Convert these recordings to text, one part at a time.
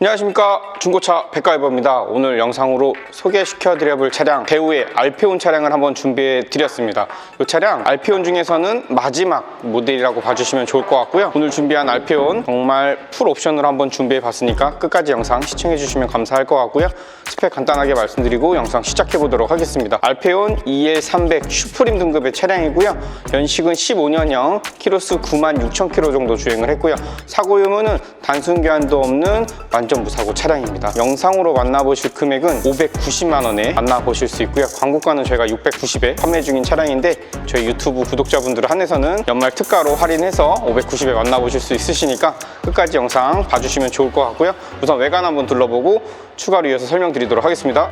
안녕하십니까. 중고차 백가이버입니다. 오늘 영상으로 소개시켜 드려 볼 차량 대우의 알페온 차량을 한번 준비해 드렸습니다. 이 차량 알페온 중에서는 마지막 모델이라고 봐주시면 좋을 것 같고요. 오늘 준비한 알페온 정말 풀 옵션으로 한번 준비해 봤으니까 끝까지 영상 시청해 주시면 감사할 것 같고요. 스펙 간단하게 말씀드리고 영상 시작해 보도록 하겠습니다. 알페온 EL300 슈프림 등급의 차량이고요. 연식은 15년형 키로수 96,000km 정도 주행을 했고요. 사고 유무는 단순 교환도 없는 완전 무사고 차량입니다. 영상으로 만나보실 금액은 590만 원에 만나보실 수 있고요. 광고가는 저희가 690에 판매 중인 차량인데 저희 유튜브 구독자분들을 한해서는 연말 특가로 할인해서 590에 만나보실 수 있으시니까 끝까지 영상 봐주시면 좋을 것 같고요. 우선 외관 한번 둘러보고 추가로 이어서 설명드리도록 하겠습니다.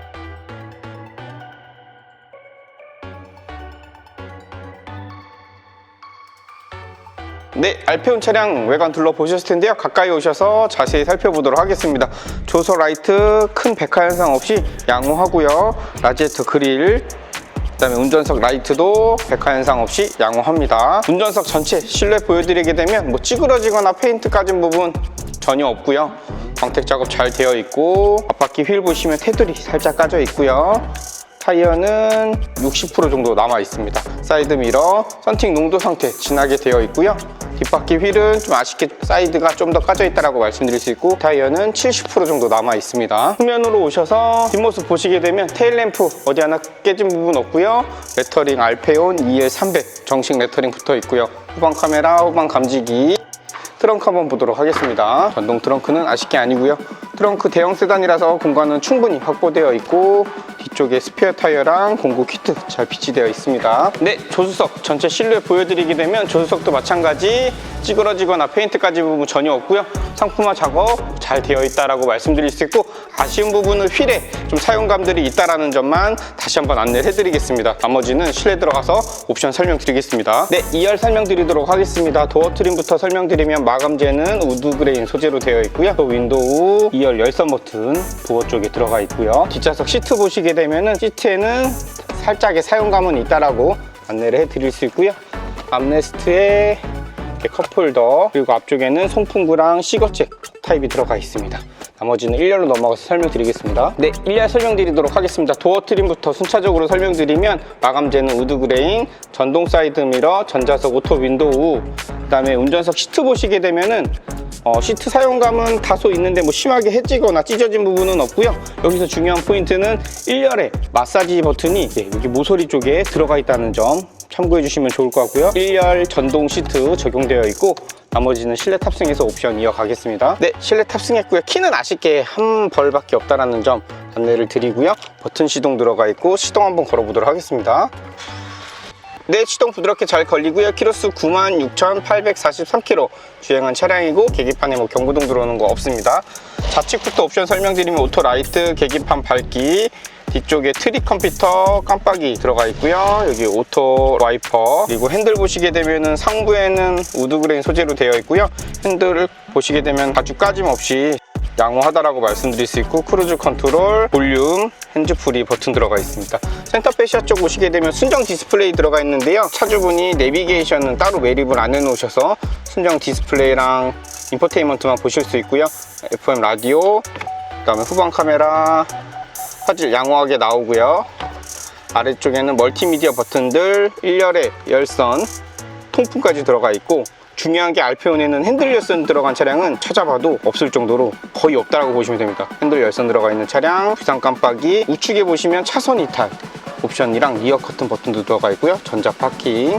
네, 알페온 차량 외관 둘러보셨을 텐데요. 가까이 오셔서 자세히 살펴보도록 하겠습니다. 조서 라이트 큰 백화 현상 없이 양호하고요. 라지에터 그릴 그다음에 운전석 라이트도 백화 현상 없이 양호합니다. 운전석 전체 실내 보여드리게 되면 뭐 찌그러지거나 페인트 까진 부분 전혀 없고요. 광택 작업 잘 되어 있고 앞바퀴 휠 보시면 테두리 살짝 까져 있고요. 타이어는 60% 정도 남아 있습니다. 사이드 미러, 썬팅 농도 상태 진하게 되어 있고요. 뒷바퀴 휠은 좀 아쉽게 사이드가 좀 더 까져 있다고 말씀드릴 수 있고 타이어는 70% 정도 남아 있습니다. 후면으로 오셔서 뒷모습 보시게 되면 테일램프 어디 하나 깨진 부분 없고요. 레터링 알페온 EL300 정식 레터링 붙어 있고요. 후방 카메라, 후방 감지기 트렁크 한번 보도록 하겠습니다. 전동 트렁크는 아쉽게 아니고요. 트렁크 대형 세단이라서 공간은 충분히 확보되어 있고 뒤쪽에 스페어 타이어랑 공구 키트 잘 비치되어 있습니다. 네, 조수석 전체 실루엣 보여드리게 되면 조수석도 마찬가지 찌그러지거나 페인트 까진 부분 전혀 없고요. 상품화 작업 잘 되어 있다라고 말씀드릴 수 있고 아쉬운 부분은 휠에 좀 사용감들이 있다라는 점만 다시 한번 안내를 해드리겠습니다. 나머지는 실내 들어가서 옵션 설명드리겠습니다. 네, 2열 설명드리도록 하겠습니다. 도어 트림부터 설명드리면 마감재는 우드 그레인 소재로 되어 있고요. 또 윈도우 2열 열선 버튼 도어 쪽에 들어가 있고요. 뒷좌석 시트 보시게 되면은 시트에는 살짝의 사용감은 있다라고 안내를 해드릴 수 있고요. 암레스트에 이렇게 컵홀더 그리고 앞쪽에는 송풍구랑 시거잭 타입이 들어가 있습니다. 나머지는 1열로 넘어가서 설명드리겠습니다. 네, 1열 설명드리도록 하겠습니다. 도어 트림부터 순차적으로 설명드리면 마감재는 우드 그레인, 전동 사이드 미러, 전자석 오토 윈도우, 그 다음에 운전석 시트 보시게 되면은 어, 시트 사용감은 다소 있는데 뭐 심하게 해지거나 찢어진 부분은 없고요. 여기서 중요한 포인트는 1열에 마사지 버튼이 네, 여기 모서리 쪽에 들어가 있다는 점 참고해 주시면 좋을 것 같고요. 1열 전동 시트 적용되어 있고 나머지는 실내 탑승해서 옵션 이어가겠습니다. 네, 실내 탑승했고요. 키는 아쉽게 한 벌밖에 없다는 점 안내를 드리고요. 버튼 시동 들어가 있고 시동 한번 걸어보도록 하겠습니다. 네, 시동 부드럽게 잘 걸리고요. 키로수 96,843km 주행한 차량이고 계기판에 뭐 경고등 들어오는 거 없습니다. 좌측부터 옵션 설명드리면 오토 라이트, 계기판 밝기, 뒤쪽에 트리 컴퓨터 깜빡이 들어가 있고요. 여기 오토 와이퍼 그리고 핸들 보시게 되면은 상부에는 우드그레인 소재로 되어 있고요. 핸들을 보시게 되면 아주 까짐 없이 양호하다라고 말씀드릴 수 있고 크루즈 컨트롤, 볼륨, 핸즈프리 버튼 들어가 있습니다. 센터 페시아 쪽 보시게 되면 순정 디스플레이 들어가 있는데요. 차주분이 내비게이션은 따로 매립을 안 해놓으셔서 순정 디스플레이랑 인포테인먼트만 보실 수 있고요. FM 라디오, 그 다음에 후방 카메라, 화질 양호하게 나오고요. 아래쪽에는 멀티미디어 버튼들, 1열에 열선, 통풍까지 들어가 있고 중요한 게 알페온에는 핸들 열선 들어간 차량은 찾아봐도 없을 정도로 거의 없다라고 보시면 됩니다. 핸들 열선 들어가 있는 차량, 비상 깜빡이, 우측에 보시면 차선 이탈 옵션이랑 리어 커튼 버튼도 들어가 있고요. 전자 파킹,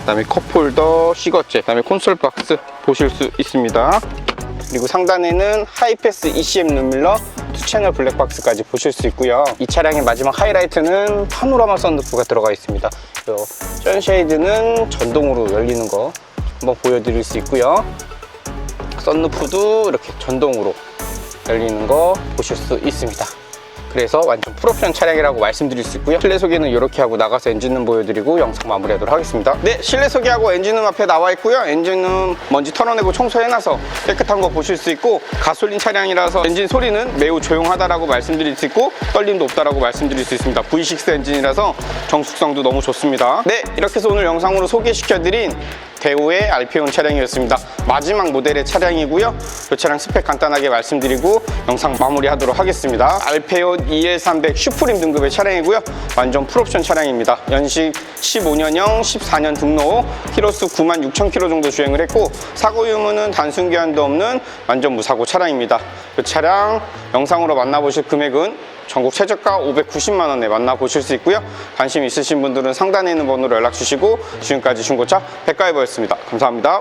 그다음에 컵홀더, 시거제, 그다음에 콘솔 박스 보실 수 있습니다. 그리고 상단에는 하이패스 ECM 룸밀러 투 채널 블랙박스까지 보실 수 있고요. 이 차량의 마지막 하이라이트는 파노라마 썬루프가 들어가 있습니다. 선쉐이드는 전동으로 열리는 거 한번 보여드릴 수 있고요. 썬루프도 이렇게 전동으로 열리는 거 보실 수 있습니다. 그래서 완전 풀옵션 차량이라고 말씀드릴 수 있고요. 실내 소개는 이렇게 하고 나가서 엔진룸 보여드리고 영상 마무리하도록 하겠습니다. 네, 실내 소개하고 엔진룸 앞에 나와 있고요. 엔진룸 먼지 털어내고 청소해놔서 깨끗한 거 보실 수 있고 가솔린 차량이라서 엔진 소리는 매우 조용하다라고 말씀드릴 수 있고 떨림도 없다라고 말씀드릴 수 있습니다. V6 엔진이라서 정숙성도 너무 좋습니다. 네, 이렇게 해서 오늘 영상으로 소개시켜드린 대우의 알페온 차량이었습니다. 마지막 모델의 차량이고요. 이 차량 스펙 간단하게 말씀드리고 영상 마무리하도록 하겠습니다. 알페온 EL300 슈프림 등급의 차량이고요. 완전 풀옵션 차량입니다. 연식 15년형 14년 등록 키로수 9만 6천 킬로 정도 주행을 했고 사고 유무는 단순 교환도 없는 완전 무사고 차량입니다. 이 차량 영상으로 만나보실 금액은 전국 최저가 590만 원에 만나보실 수 있고요. 관심 있으신 분들은 상단에 있는 번호로 연락 주시고 지금까지 중고차 백가이버였습니다. 감사합니다.